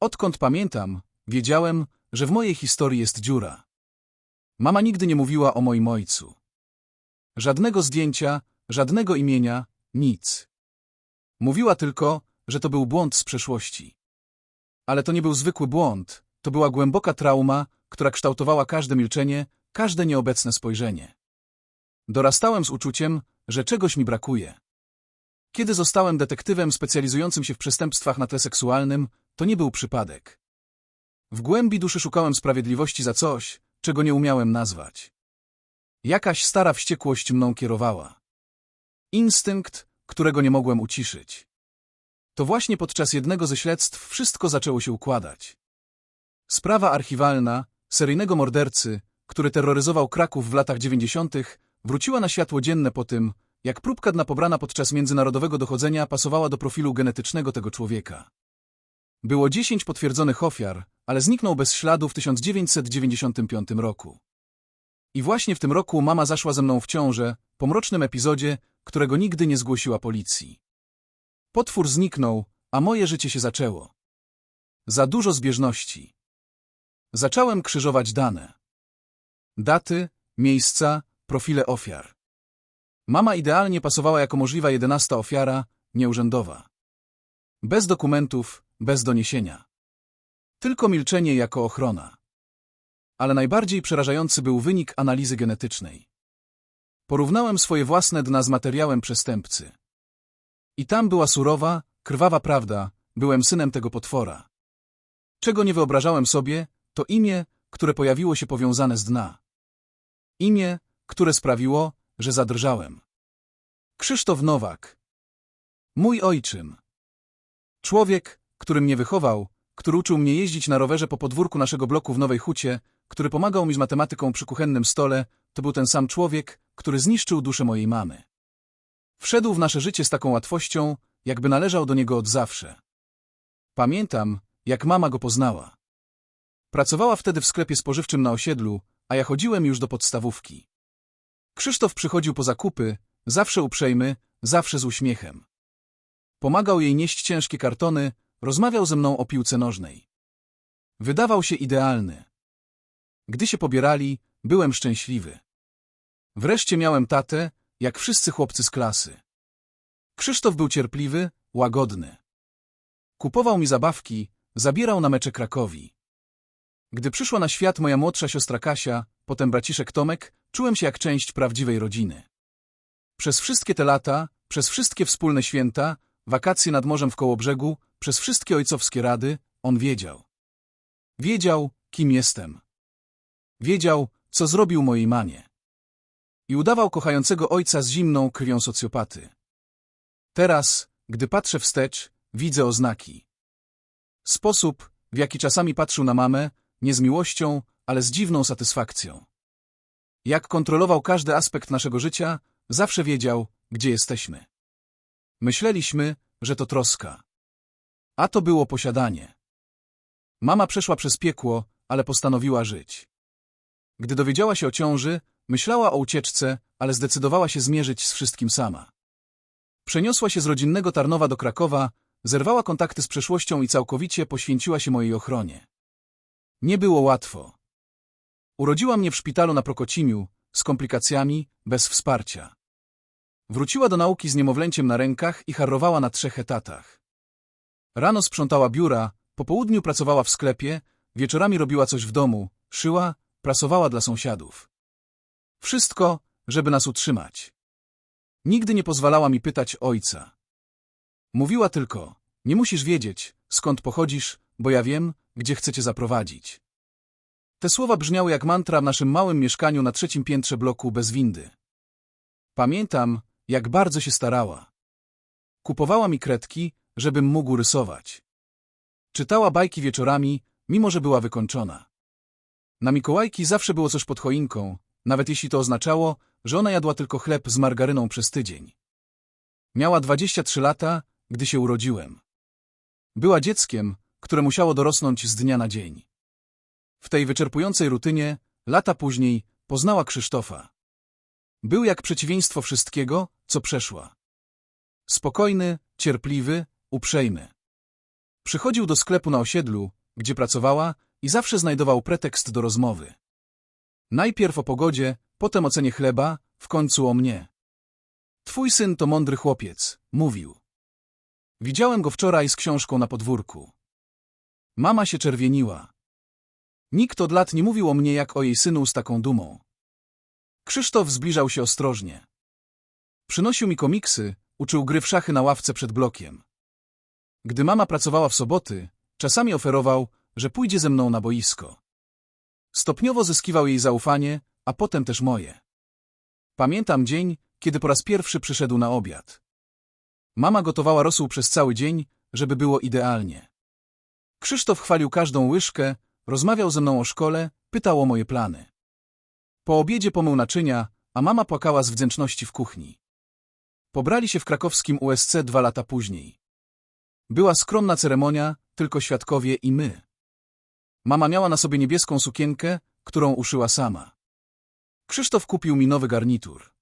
Odkąd pamiętam, wiedziałem, że w mojej historii jest dziura. Mama nigdy nie mówiła o moim ojcu. Żadnego zdjęcia, żadnego imienia, nic. Mówiła tylko, że to był błąd z przeszłości. Ale to nie był zwykły błąd, to była głęboka trauma, która kształtowała każde milczenie, każde nieobecne spojrzenie. Dorastałem z uczuciem, że czegoś mi brakuje. Kiedy zostałem detektywem specjalizującym się w przestępstwach na tle seksualnym, to nie był przypadek. W głębi duszy szukałem sprawiedliwości za coś, czego nie umiałem nazwać. Jakaś stara wściekłość mną kierowała. Instynkt, którego nie mogłem uciszyć. To właśnie podczas jednego ze śledztw wszystko zaczęło się układać. Sprawa archiwalna seryjnego mordercy, który terroryzował Kraków w latach dziewięćdziesiątych, wróciła na światło dzienne po tym, jak próbka dna pobrana podczas międzynarodowego dochodzenia pasowała do profilu genetycznego tego człowieka. Było dziesięć potwierdzonych ofiar, ale zniknął bez śladu w 1995 roku. I właśnie w tym roku mama zaszła ze mną w ciążę, po mrocznym epizodzie, którego nigdy nie zgłosiła policji. Potwór zniknął, a moje życie się zaczęło. Za dużo zbieżności. Zacząłem krzyżować dane. Daty, miejsca, profile ofiar. Mama idealnie pasowała jako możliwa jedenasta ofiara, nieurzędowa. Bez dokumentów, bez doniesienia. Tylko milczenie jako ochrona. Ale najbardziej przerażający był wynik analizy genetycznej. Porównałem swoje własne dna z materiałem przestępcy. I tam była surowa, krwawa prawda, byłem synem tego potwora. Czego nie wyobrażałem sobie, to imię, które pojawiło się powiązane z dna. Imię, które sprawiło, że zadrżałem. Krzysztof Nowak. Mój ojczym. Człowiek, który mnie wychował, który uczył mnie jeździć na rowerze po podwórku naszego bloku w Nowej Hucie, który pomagał mi z matematyką przy kuchennym stole, to był ten sam człowiek, który zniszczył duszę mojej mamy. Wszedł w nasze życie z taką łatwością, jakby należał do niego od zawsze. Pamiętam, jak mama go poznała. Pracowała wtedy w sklepie spożywczym na osiedlu, a ja chodziłem już do podstawówki. Krzysztof przychodził po zakupy, zawsze uprzejmy, zawsze z uśmiechem. Pomagał jej nieść ciężkie kartony, rozmawiał ze mną o piłce nożnej. Wydawał się idealny. Gdy się pobierali, byłem szczęśliwy. Wreszcie miałem tatę, jak wszyscy chłopcy z klasy. Krzysztof był cierpliwy, łagodny. Kupował mi zabawki, zabierał na mecze Krakowi. Gdy przyszła na świat moja młodsza siostra Kasia, potem braciszek Tomek, czułem się jak część prawdziwej rodziny. Przez wszystkie te lata, przez wszystkie wspólne święta, wakacje nad morzem w Kołobrzegu, przez wszystkie ojcowskie rady, on wiedział. Wiedział, kim jestem. Wiedział, co zrobił mojej mamie. I udawał kochającego ojca z zimną krwią socjopaty. Teraz, gdy patrzę wstecz, widzę oznaki. Sposób, w jaki czasami patrzył na mamę, nie z miłością, ale z dziwną satysfakcją. Jak kontrolował każdy aspekt naszego życia, zawsze wiedział, gdzie jesteśmy. Myśleliśmy, że to troska. A to było posiadanie. Mama przeszła przez piekło, ale postanowiła żyć. Gdy dowiedziała się o ciąży, myślała o ucieczce, ale zdecydowała się zmierzyć z wszystkim sama. Przeniosła się z rodzinnego Tarnowa do Krakowa, zerwała kontakty z przeszłością i całkowicie poświęciła się mojej ochronie. Nie było łatwo. Urodziła mnie w szpitalu na Prokocimiu, z komplikacjami, bez wsparcia. Wróciła do nauki z niemowlęciem na rękach i harrowała na trzech etatach. Rano sprzątała biura, po południu pracowała w sklepie, wieczorami robiła coś w domu, szyła, prasowała dla sąsiadów. Wszystko, żeby nas utrzymać. Nigdy nie pozwalała mi pytać ojca. Mówiła tylko, nie musisz wiedzieć, skąd pochodzisz, bo ja wiem, gdzie chcecie zaprowadzić. Te słowa brzmiały jak mantra w naszym małym mieszkaniu na trzecim piętrze bloku bez windy. Pamiętam, jak bardzo się starała. Kupowała mi kredki, żebym mógł rysować. Czytała bajki wieczorami, mimo że była wykończona. Na Mikołajki zawsze było coś pod choinką, nawet jeśli to oznaczało, że ona jadła tylko chleb z margaryną przez tydzień. Miała 23 lata, gdy się urodziłem. Była dzieckiem, które musiało dorosnąć z dnia na dzień. W tej wyczerpującej rutynie, lata później, poznała Krzysztofa. Był jak przeciwieństwo wszystkiego, co przeszła. Spokojny, cierpliwy, uprzejmy. Przychodził do sklepu na osiedlu, gdzie pracowała i zawsze znajdował pretekst do rozmowy. Najpierw o pogodzie, potem o cenie chleba, w końcu o mnie. Twój syn to mądry chłopiec, mówił. Widziałem go wczoraj z książką na podwórku. Mama się czerwieniła. Nikt od lat nie mówił o mnie jak o jej synu z taką dumą. Krzysztof zbliżał się ostrożnie. Przynosił mi komiksy, uczył gry w szachy na ławce przed blokiem. Gdy mama pracowała w soboty, czasami oferował, że pójdzie ze mną na boisko. Stopniowo zyskiwał jej zaufanie, a potem też moje. Pamiętam dzień, kiedy po raz pierwszy przyszedł na obiad. Mama gotowała rosół przez cały dzień, żeby było idealnie. Krzysztof chwalił każdą łyżkę, rozmawiał ze mną o szkole, pytał o moje plany. Po obiedzie pomył naczynia, a mama płakała z wdzięczności w kuchni. Pobrali się w krakowskim USC dwa lata później. Była skromna ceremonia, tylko świadkowie i my. Mama miała na sobie niebieską sukienkę, którą uszyła sama. Krzysztof kupił mi nowy garnitur.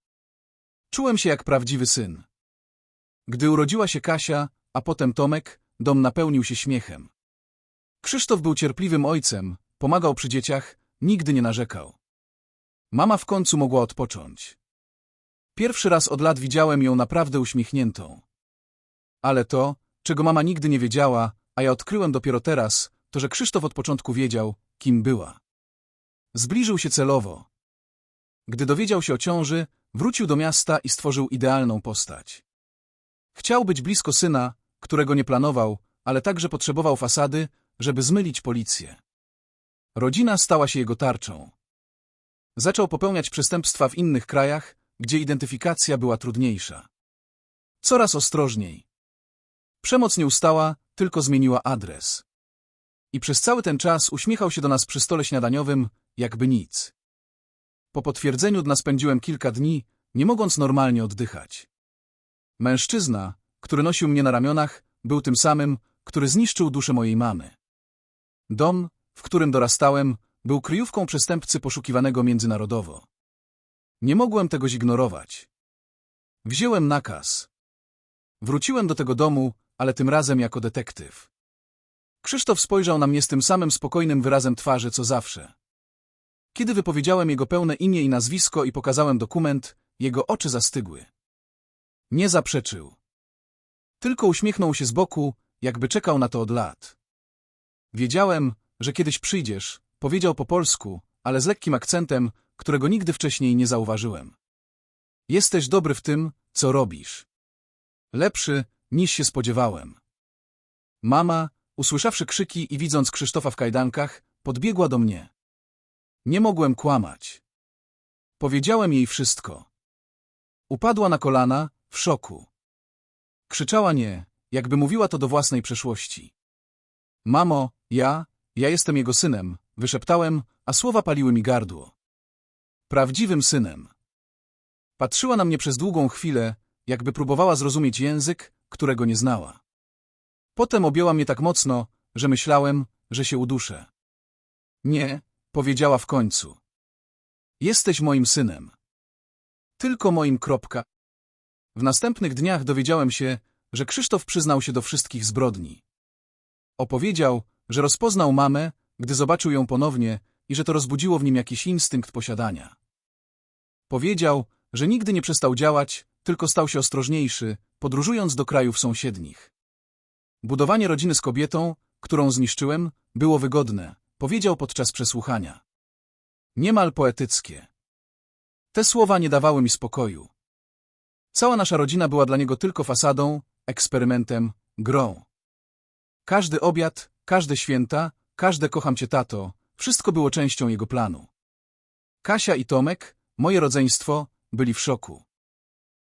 Czułem się jak prawdziwy syn. Gdy urodziła się Kasia, a potem Tomek, dom napełnił się śmiechem. Krzysztof był cierpliwym ojcem, pomagał przy dzieciach, nigdy nie narzekał. Mama w końcu mogła odpocząć. Pierwszy raz od lat widziałem ją naprawdę uśmiechniętą. Ale to, czego mama nigdy nie wiedziała, a ja odkryłem dopiero teraz, to że Krzysztof od początku wiedział, kim była. Zbliżył się celowo. Gdy dowiedział się o ciąży, wrócił do miasta i stworzył idealną postać. Chciał być blisko syna, którego nie planował, ale także potrzebował fasady, żeby zmylić policję. Rodzina stała się jego tarczą. Zaczął popełniać przestępstwa w innych krajach, gdzie identyfikacja była trudniejsza. Coraz ostrożniej. Przemoc nie ustała, tylko zmieniła adres. I przez cały ten czas uśmiechał się do nas przy stole śniadaniowym, jakby nic. Po potwierdzeniu dna spędziłem kilka dni, nie mogąc normalnie oddychać. Mężczyzna, który nosił mnie na ramionach, był tym samym, który zniszczył duszę mojej mamy. Dom, w którym dorastałem, był kryjówką przestępcy poszukiwanego międzynarodowo. Nie mogłem tego zignorować. Wziąłem nakaz. Wróciłem do tego domu, ale tym razem jako detektyw. Krzysztof spojrzał na mnie z tym samym spokojnym wyrazem twarzy, co zawsze. Kiedy wypowiedziałem jego pełne imię i nazwisko i pokazałem dokument, jego oczy zastygły. Nie zaprzeczył. Tylko uśmiechnął się z boku, jakby czekał na to od lat. Wiedziałem, że kiedyś przyjdziesz, powiedział po polsku, ale z lekkim akcentem, którego nigdy wcześniej nie zauważyłem. Jesteś dobry w tym, co robisz. Lepszy, niż się spodziewałem. Mama, usłyszawszy krzyki i widząc Krzysztofa w kajdankach, podbiegła do mnie. Nie mogłem kłamać. Powiedziałem jej wszystko. Upadła na kolana, w szoku. Krzyczała nie, jakby mówiła to do własnej przeszłości. Mamo, ja, ja jestem jego synem, wyszeptałem, a słowa paliły mi gardło. Prawdziwym synem. Patrzyła na mnie przez długą chwilę, jakby próbowała zrozumieć język, którego nie znała. Potem objęła mnie tak mocno, że myślałem, że się uduszę. Nie, powiedziała w końcu. Jesteś moim synem. Tylko moim kropka. W następnych dniach dowiedziałem się, że Krzysztof przyznał się do wszystkich zbrodni. Opowiedział, że rozpoznał mamę, gdy zobaczył ją ponownie i że to rozbudziło w nim jakiś instynkt posiadania. Powiedział, że nigdy nie przestał działać, tylko stał się ostrożniejszy, podróżując do krajów sąsiednich. Budowanie rodziny z kobietą, którą zniszczyłem, było wygodne, powiedział podczas przesłuchania. Niemal poetyckie. Te słowa nie dawały mi spokoju. Cała nasza rodzina była dla niego tylko fasadą, eksperymentem, grą. Każdy obiad, każde święta, każde kocham cię tato, wszystko było częścią jego planu. Kasia i Tomek, moje rodzeństwo, byli w szoku.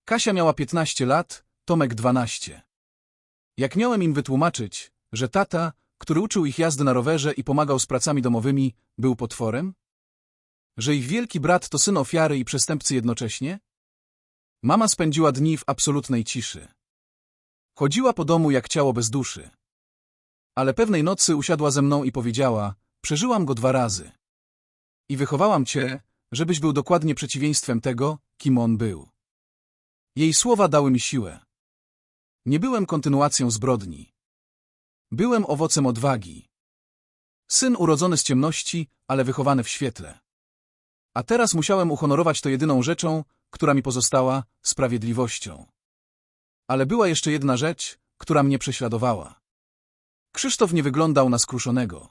Kasia miała 15 lat, Tomek 12. Jak miałem im wytłumaczyć, że tata, który uczył ich jazdy na rowerze i pomagał z pracami domowymi, był potworem? Że ich wielki brat to syn ofiary i przestępcy jednocześnie? Mama spędziła dni w absolutnej ciszy. Chodziła po domu jak ciało bez duszy. Ale pewnej nocy usiadła ze mną i powiedziała, przeżyłam go dwa razy. I wychowałam cię, żebyś był dokładnie przeciwieństwem tego, kim on był. Jej słowa dały mi siłę. Nie byłem kontynuacją zbrodni. Byłem owocem odwagi. Syn urodzony z ciemności, ale wychowany w świetle. A teraz musiałem uhonorować to jedyną rzeczą, która mi pozostała, sprawiedliwością. Ale była jeszcze jedna rzecz, która mnie prześladowała. Krzysztof nie wyglądał na skruszonego.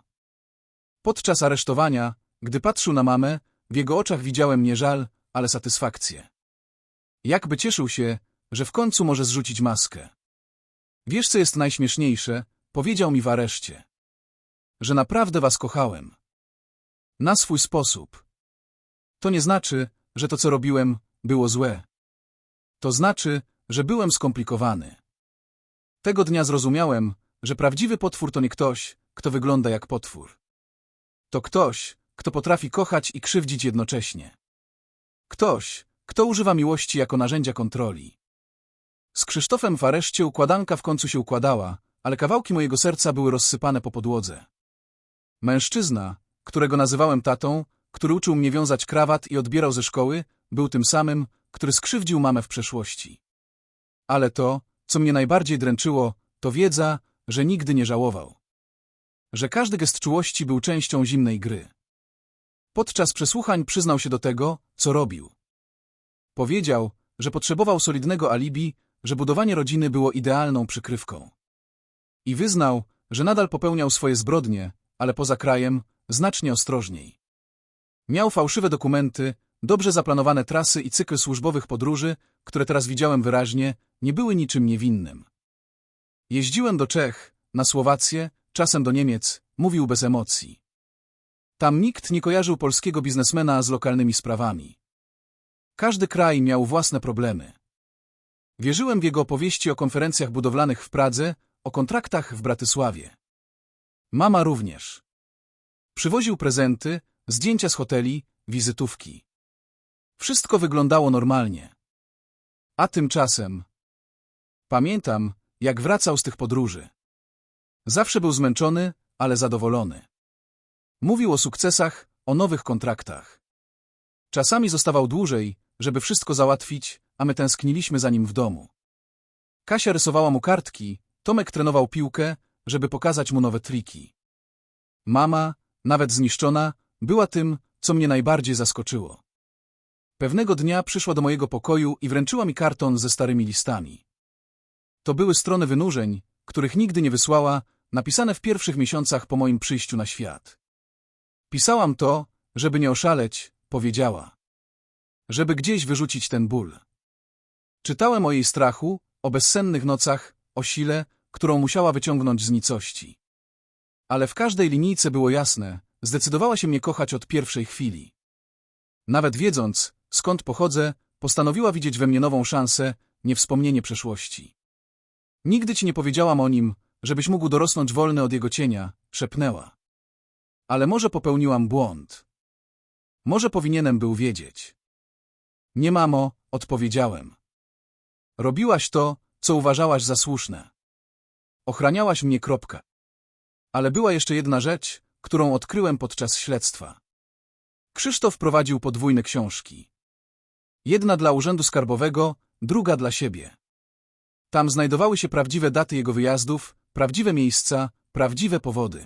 Podczas aresztowania, gdy patrzył na mamę, w jego oczach widziałem nie żal, ale satysfakcję. Jakby cieszył się, że w końcu może zrzucić maskę. Wiesz, co jest najśmieszniejsze? Powiedział mi w areszcie. Że naprawdę was kochałem. Na swój sposób. To nie znaczy, że to, co robiłem, było złe. To znaczy, że byłem skomplikowany. Tego dnia zrozumiałem, że prawdziwy potwór to nie ktoś, kto wygląda jak potwór. To ktoś, kto potrafi kochać i krzywdzić jednocześnie. Ktoś, kto używa miłości jako narzędzia kontroli. Z Krzysztofem w areszcie układanka w końcu się układała, ale kawałki mojego serca były rozsypane po podłodze. Mężczyzna, którego nazywałem tatą, który uczył mnie wiązać krawat i odbierał ze szkoły, był tym samym, który skrzywdził mamę w przeszłości. Ale to, co mnie najbardziej dręczyło, to wiedza, że nigdy nie żałował. Że każdy gest czułości był częścią zimnej gry. Podczas przesłuchań przyznał się do tego, co robił. Powiedział, że potrzebował solidnego alibi, że budowanie rodziny było idealną przykrywką. I wyznał, że nadal popełniał swoje zbrodnie, ale poza krajem, znacznie ostrożniej. Miał fałszywe dokumenty, dobrze zaplanowane trasy i cykl służbowych podróży, które teraz widziałem wyraźnie, nie były niczym niewinnym. Jeździłem do Czech, na Słowację, czasem do Niemiec, mówił bez emocji. Tam nikt nie kojarzył polskiego biznesmena z lokalnymi sprawami. Każdy kraj miał własne problemy. Wierzyłem w jego opowieści o konferencjach budowlanych w Pradze, o kontraktach w Bratysławie. Mama również. Przywoził prezenty, zdjęcia z hoteli, wizytówki. Wszystko wyglądało normalnie. A tymczasem... Pamiętam, jak wracał z tych podróży. Zawsze był zmęczony, ale zadowolony. Mówił o sukcesach, o nowych kontraktach. Czasami zostawał dłużej, żeby wszystko załatwić, a my tęskniliśmy za nim w domu. Kasia rysowała mu kartki, Tomek trenował piłkę, żeby pokazać mu nowe triki. Mama, nawet zniszczona, była tym, co mnie najbardziej zaskoczyło. Pewnego dnia przyszła do mojego pokoju i wręczyła mi karton ze starymi listami. To były strony wynurzeń, których nigdy nie wysłała, napisane w pierwszych miesiącach po moim przyjściu na świat. Pisałam to, żeby nie oszaleć, powiedziała. Żeby gdzieś wyrzucić ten ból. Czytałem o jej strachu, o bezsennych nocach, o sile, którą musiała wyciągnąć z nicości. Ale w każdej linijce było jasne, zdecydowała się mnie kochać od pierwszej chwili. Nawet wiedząc, skąd pochodzę, postanowiła widzieć we mnie nową szansę, nie wspomnienie przeszłości. Nigdy ci nie powiedziałam o nim, żebyś mógł dorosnąć wolny od jego cienia, szepnęła. Ale może popełniłam błąd. Może powinienem był wiedzieć. Nie, mamo, odpowiedziałem. Robiłaś to, co uważałaś za słuszne. Ochraniałaś mnie kropka. Ale była jeszcze jedna rzecz, którą odkryłem podczas śledztwa. Krzysztof prowadził podwójne książki. Jedna dla Urzędu Skarbowego, druga dla siebie. Tam znajdowały się prawdziwe daty jego wyjazdów, prawdziwe miejsca, prawdziwe powody.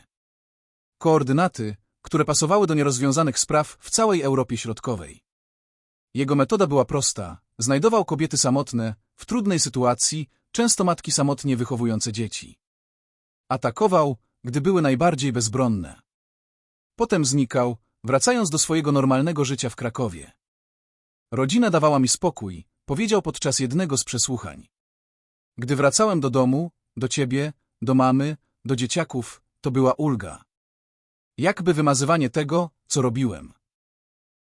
Koordynaty, które pasowały do nierozwiązanych spraw w całej Europie Środkowej. Jego metoda była prosta. Znajdował kobiety samotne, w trudnej sytuacji, często matki samotnie wychowujące dzieci. Atakował, gdy były najbardziej bezbronne. Potem znikał, wracając do swojego normalnego życia w Krakowie. Rodzina dawała mi spokój, powiedział podczas jednego z przesłuchań. Gdy wracałem do domu, do ciebie, do mamy, do dzieciaków, to była ulga. Jakby wymazywanie tego, co robiłem.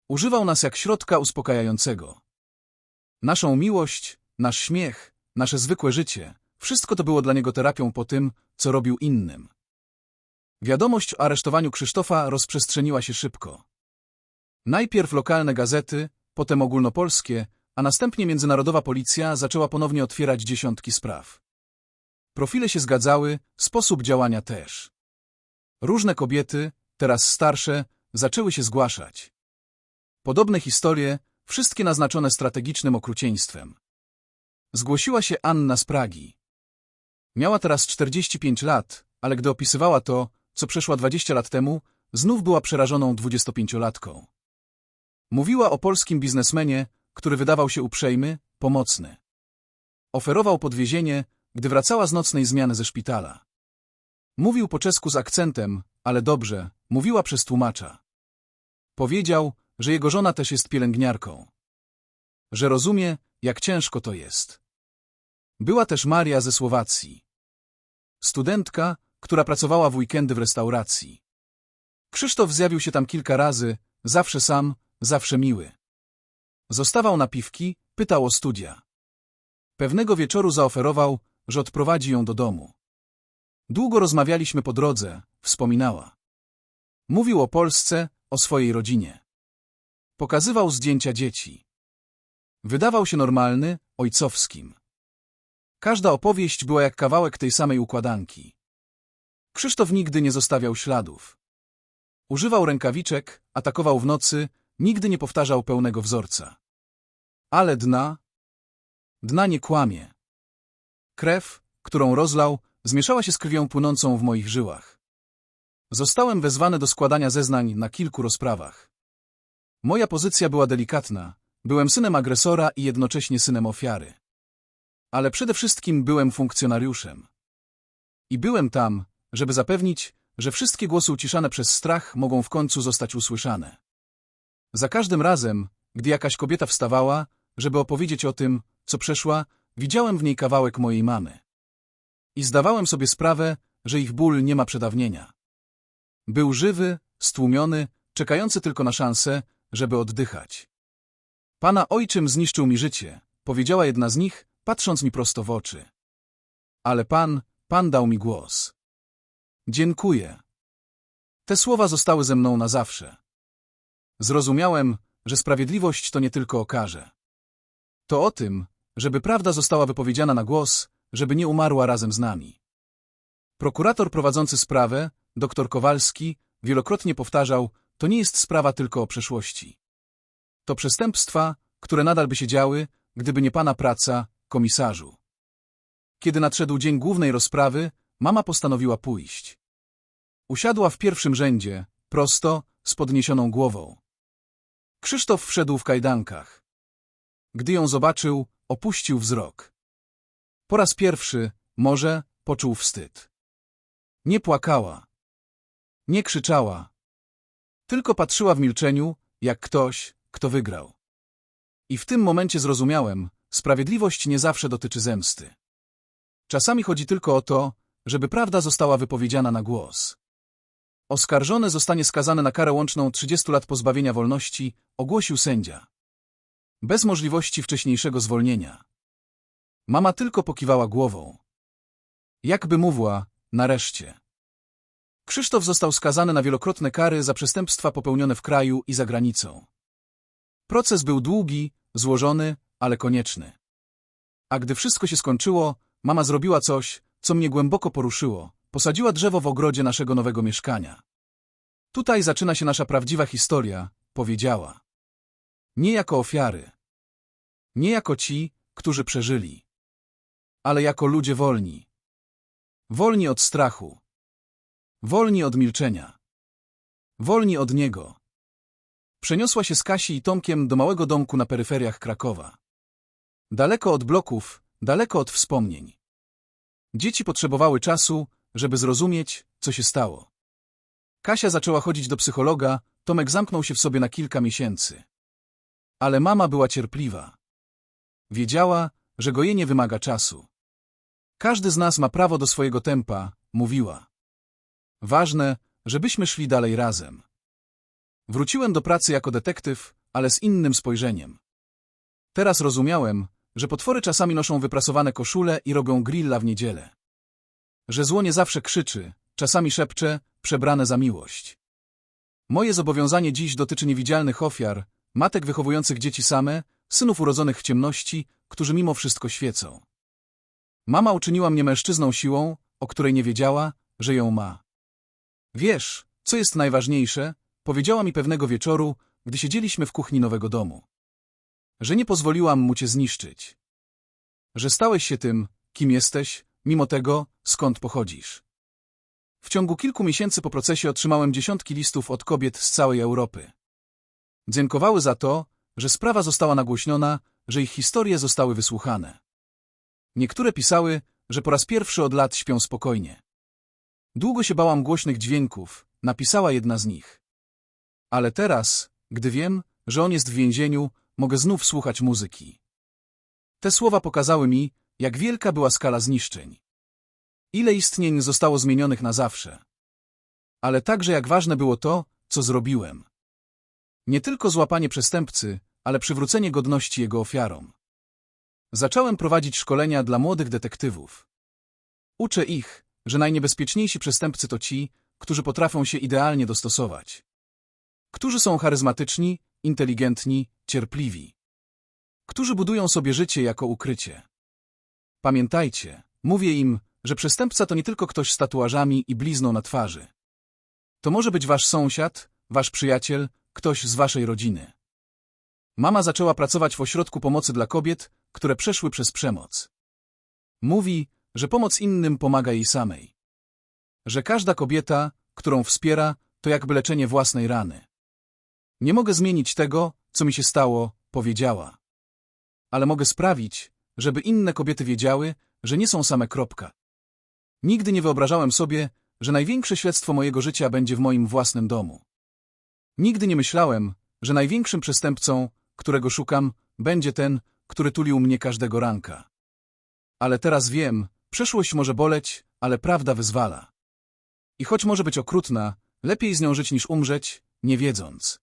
Używał nas jak środka uspokajającego. Naszą miłość, nasz śmiech, nasze zwykłe życie, wszystko to było dla niego terapią po tym, co robił innym. Wiadomość o aresztowaniu Krzysztofa rozprzestrzeniła się szybko. Najpierw lokalne gazety, potem ogólnopolskie, a następnie międzynarodowa policja zaczęła ponownie otwierać dziesiątki spraw. Profile się zgadzały, sposób działania też. Różne kobiety, teraz starsze, zaczęły się zgłaszać. Podobne historie, wszystkie naznaczone strategicznym okrucieństwem. Zgłosiła się Anna z Pragi. Miała teraz 45 lat, ale gdy opisywała to, co przeszła 20 lat temu, znów była przerażoną 25-latką. Mówiła o polskim biznesmenie, który wydawał się uprzejmy, pomocny. Oferował podwiezienie, gdy wracała z nocnej zmiany ze szpitala. Mówił po czesku z akcentem, ale dobrze, mówiła przez tłumacza. Powiedział, że jego żona też jest pielęgniarką. Że rozumie, jak ciężko to jest. Była też Maria ze Słowacji. Studentka, która pracowała w weekendy w restauracji. Krzysztof zjawił się tam kilka razy, zawsze sam, zawsze miły. Zostawał na piwki, pytał o studia. Pewnego wieczoru zaoferował, że odprowadzi ją do domu. Długo rozmawialiśmy po drodze, wspominała. Mówił o Polsce, o swojej rodzinie. Pokazywał zdjęcia dzieci. Wydawał się normalny, ojcowskim. Każda opowieść była jak kawałek tej samej układanki. Krzysztof nigdy nie zostawiał śladów. Używał rękawiczek, atakował w nocy, nigdy nie powtarzał pełnego wzorca. Ale dna? Dna nie kłamie. Krew, którą rozlał, zmieszała się z krwią płynącą w moich żyłach. Zostałem wezwany do składania zeznań na kilku rozprawach. Moja pozycja była delikatna, byłem synem agresora i jednocześnie synem ofiary. Ale przede wszystkim byłem funkcjonariuszem. I byłem tam, żeby zapewnić, że wszystkie głosy uciszane przez strach mogą w końcu zostać usłyszane. Za każdym razem, gdy jakaś kobieta wstawała, żeby opowiedzieć o tym, co przeszła, widziałem w niej kawałek mojej mamy. I zdawałem sobie sprawę, że ich ból nie ma przedawnienia. Był żywy, stłumiony, czekający tylko na szansę, żeby oddychać. Pana ojczym zniszczył mi życie, powiedziała jedna z nich, patrząc mi prosto w oczy. Ale pan, pan dał mi głos. Dziękuję. Te słowa zostały ze mną na zawsze. Zrozumiałem, że sprawiedliwość to nie tylko o karze. To o tym, żeby prawda została wypowiedziana na głos, żeby nie umarła razem z nami. Prokurator prowadzący sprawę, dr Kowalski, wielokrotnie powtarzał, to nie jest sprawa tylko o przeszłości. To przestępstwa, które nadal by się działy, gdyby nie pana praca, komisarzu. Kiedy nadszedł dzień głównej rozprawy, mama postanowiła pójść. Usiadła w pierwszym rzędzie, prosto, z podniesioną głową. Krzysztof wszedł w kajdankach. Gdy ją zobaczył, opuścił wzrok. Po raz pierwszy, może, poczuł wstyd. Nie płakała. Nie krzyczała. Tylko patrzyła w milczeniu, jak ktoś, kto wygrał. I w tym momencie zrozumiałem, sprawiedliwość nie zawsze dotyczy zemsty. Czasami chodzi tylko o to, żeby prawda została wypowiedziana na głos. Oskarżony zostanie skazany na karę łączną 30 lat pozbawienia wolności, ogłosił sędzia. Bez możliwości wcześniejszego zwolnienia. Mama tylko pokiwała głową. Jakby mówiła, nareszcie. Krzysztof został skazany na wielokrotne kary za przestępstwa popełnione w kraju i za granicą. Proces był długi, złożony, ale konieczny. A gdy wszystko się skończyło, mama zrobiła coś, co mnie głęboko poruszyło. Posadziła drzewo w ogrodzie naszego nowego mieszkania. Tutaj zaczyna się nasza prawdziwa historia, powiedziała. Nie jako ofiary. Nie jako ci, którzy przeżyli. Ale jako ludzie wolni. Wolni od strachu. Wolni od milczenia. Wolni od niego. Przeniosła się z Kasi i Tomkiem do małego domku na peryferiach Krakowa. Daleko od bloków, daleko od wspomnień. Dzieci potrzebowały czasu, żeby zrozumieć, co się stało. Kasia zaczęła chodzić do psychologa, Tomek zamknął się w sobie na kilka miesięcy. Ale mama była cierpliwa. Wiedziała, że gojenie wymaga czasu. Każdy z nas ma prawo do swojego tempa, mówiła. Ważne, żebyśmy szli dalej razem. Wróciłem do pracy jako detektyw, ale z innym spojrzeniem. Teraz rozumiałem, że potwory czasami noszą wyprasowane koszule i robią grilla w niedzielę. Że zło nie zawsze krzyczy, czasami szepcze, przebrane za miłość. Moje zobowiązanie dziś dotyczy niewidzialnych ofiar, matek wychowujących dzieci same, synów urodzonych w ciemności, którzy mimo wszystko świecą. Mama uczyniła mnie mężczyzną siłą, o której nie wiedziała, że ją ma. Wiesz, co jest najważniejsze, powiedziała mi pewnego wieczoru, gdy siedzieliśmy w kuchni nowego domu. Że nie pozwoliłam mu cię zniszczyć. Że stałeś się tym, kim jesteś, mimo tego, skąd pochodzisz. W ciągu kilku miesięcy po procesie otrzymałem dziesiątki listów od kobiet z całej Europy. Dziękowały za to, że sprawa została nagłośniona, że ich historie zostały wysłuchane. Niektóre pisały, że po raz pierwszy od lat śpią spokojnie. Długo się bałam głośnych dźwięków, napisała jedna z nich. Ale teraz, gdy wiem, że on jest w więzieniu, mogę znów słuchać muzyki. Te słowa pokazały mi, jak wielka była skala zniszczeń. Ile istnień zostało zmienionych na zawsze. Ale także jak ważne było to, co zrobiłem. Nie tylko złapanie przestępcy, ale przywrócenie godności jego ofiarom. Zacząłem prowadzić szkolenia dla młodych detektywów. Uczę ich, że najniebezpieczniejsi przestępcy to ci, którzy potrafią się idealnie dostosować. Którzy są charyzmatyczni, inteligentni, cierpliwi. Którzy budują sobie życie jako ukrycie. Pamiętajcie, mówię im, że przestępca to nie tylko ktoś z tatuażami i blizną na twarzy. To może być wasz sąsiad, wasz przyjaciel, ktoś z waszej rodziny. Mama zaczęła pracować w ośrodku pomocy dla kobiet, które przeszły przez przemoc. Mówi, że pomoc innym pomaga jej samej. Że każda kobieta, którą wspiera, to jakby leczenie własnej rany. Nie mogę zmienić tego, co mi się stało, powiedziała. Ale mogę sprawić, żeby inne kobiety wiedziały, że nie są same kropka. Nigdy nie wyobrażałem sobie, że największe śledztwo mojego życia będzie w moim własnym domu. Nigdy nie myślałem, że największym przestępcą, którego szukam, będzie ten, który tulił mnie każdego ranka. Ale teraz wiem, przeszłość może boleć, ale prawda wyzwala. I choć może być okrutna, lepiej z nią żyć niż umrzeć, nie wiedząc.